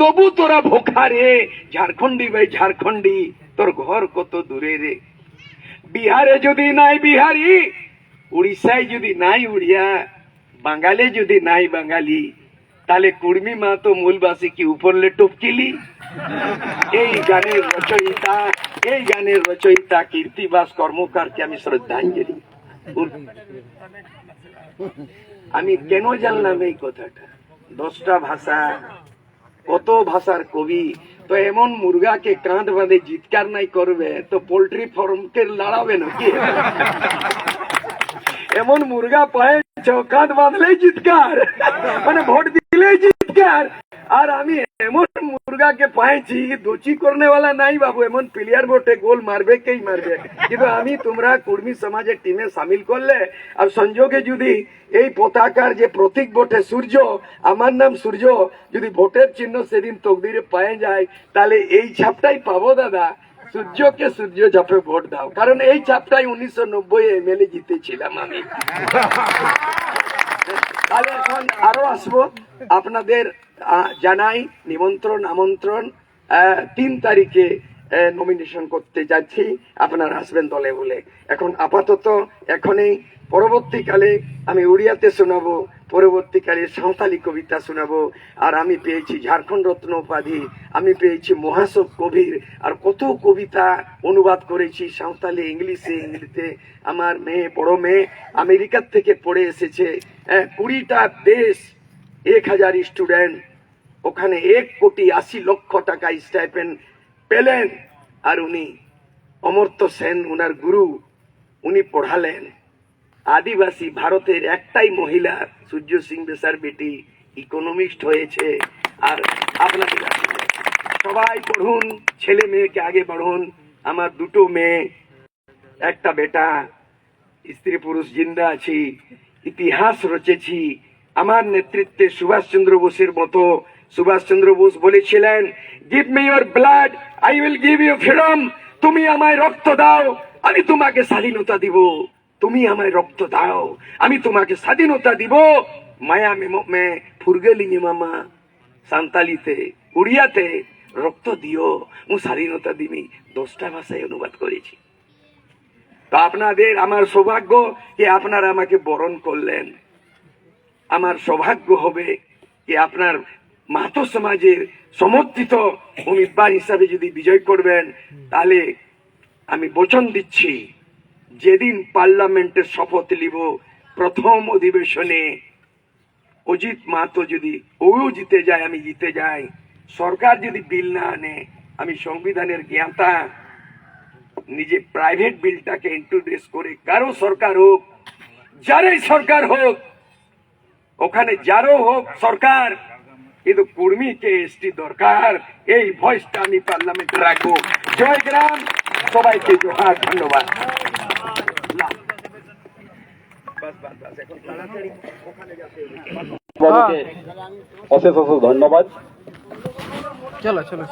তবু তোরা ভোখা রে, ঝাড়খণ্ডি ভাই, ঝাড়খণ্ডি, তোর ঘর কত দূরে রে। বিহারে যদি নাই বিহারি, উড়িষ্যায় যদি নাই উড়িয়া, বাঙালি যদি নাই বাঙালি, তাহলে কুর্মি মা তো মূলবাসী কি উপরলে টপকিলি? এই গানের রচয়িতা, এই গানের রচয়িতা কীর্তিবাস কর্মকারকে আমি শ্রদ্ধাঞ্জলি? আমি কেন জানলাম এই কথাটা? দশটা ভাষা কত ভাষার কবি? তো এমন মুরগাকে কাঁধ বাঁধে জিৎকার নাই করবে, তো পোল্ট্রি ফার্মকে লড়াবে নাকি? এমন মুরগা পায়ে কাঁধ বাঁধলেই জিৎকার। মানে ভোট দিলেই জিৎকার। আর আমি এমন মুরগাকে পাইছি দোচি করনে নাই বাবু, এমন প্লেয়ার বটে, গোল মারবে, কেই মারবে। কিন্তু আমি তোমরা কর্মী সমাজের টিমে সামিল করলে, আর সংযোগে যদি এই পতাকার যে প্রতীক ভোটে সূর্য, আমার নাম সূর্য, যদি ভোটের চিহ্ন সেদিন তকদিরে পায়ে যায়, তাহলে এই ছাপটাই পাবো দাদা। সূর্যকে সূর্য ঝাপে ভোট দাও। কারণ এই ছাপটাই উনিশশো নব্বই এমএলএ জিতেছিলাম আমি। তাহলে এখন আরও আসব। আপনাদের জানাই, নিমন্ত্রণ, আমন্ত্রণ তিন তারিখে নমিনেশন করতে যাচ্ছি আপনার আসবেন দলে বলে এখন আপাতত এখনই, পরবর্তীকালে আমি উড়িয়াতে শোনাবো পরবর্তীকালে সাঁওতালি কবিতা শোনাবো। আর আমি পেয়েছি ঝাড়খণ্ড রত্ন উপাধি আমি পেয়েছি মহাসব কবির। আর কত কবিতা অনুবাদ করেছি সাঁওতালি ইংলিশে ইংলিশে। আমার মেয়ে বড় মেয়ে আমেরিকার থেকে পড়ে এসেছে। আহ, কুড়িটা দেশ এক হাজার স্টুডেন্ট। ওখানে এক কোটি আশি লক্ষ টাকা স্টাইপেন্ড পেলেন। আর উনি অমর্ত্য সেন উনার গুরু। উনি পড়ালেন। আদিবাসী ভারতের একটাই মহিলা, সূর্য সিং বেসার বেটি ইকোনমিস্ট হয়েছে। আর আপনাদের সবাই পড়ুন, ছেলে মেয়েকে আগে বাড়ুন আমার দুটো মেয়ে, একটা বেটা, স্ত্রী পুরুষ জিন্দা আছি, ইতিহাস রচেছি। আমার নেতৃত্বে সুভাষচন্দ্র বোসের মতো সুভাষচন্দ্র বোস বলেছিলেন give me your blood I will give you freedom তুমি আমায় রক্ত দাও, আমি তোমাকে স্বাধীনতা দিব। তুমি আমায় রক্ত দাও। আমি তোমাকে স্বাধীনতা দিব। মায়া মে ফুরগেলিঙে মামা, সান্তালিতে, উড়িয়াতে রক্ত দিও। মু স্বাধীনতা দিমি। দশটা ভাষায় অনুবাদ করেছি। তো আপনাদের আমার সৌভাগ্য যে আপনারা আমাকে বরণ করলেন। আমার সৌভাগ্য হবে যে আপনার মাহাতো সমাজের সমর্থিত উমিদবার হিসাবে যদি বিজয় করবেন, তাহলে আমি বচন দিচ্ছি। যেদিন পার্লামেন্টের শপথ নিব, প্রথম অধিবেশনে অজিত মাহাতো যদি ও জিতে যায়, আমি জিতে যাই। সরকার যদি বিল না আনে, আমি সংবিধানের জ্ঞাতা। নিজে প্রাইভেট বিলটাকে ইন্ট্রোডিউস করে কারও সরকার হোক, যারাই সরকার হোক, ওখানে যারও হোক সরকার, কিন্তু কর্মীকে এসটি দরকার। এই ভয়েসটা আমি পার্লামেন্টে রাখব। জয় গ্রাম। সবাইকে জোহার ধন্যবাদ। অশেষ অশেষ ধন্যবাদ। চলো চলো।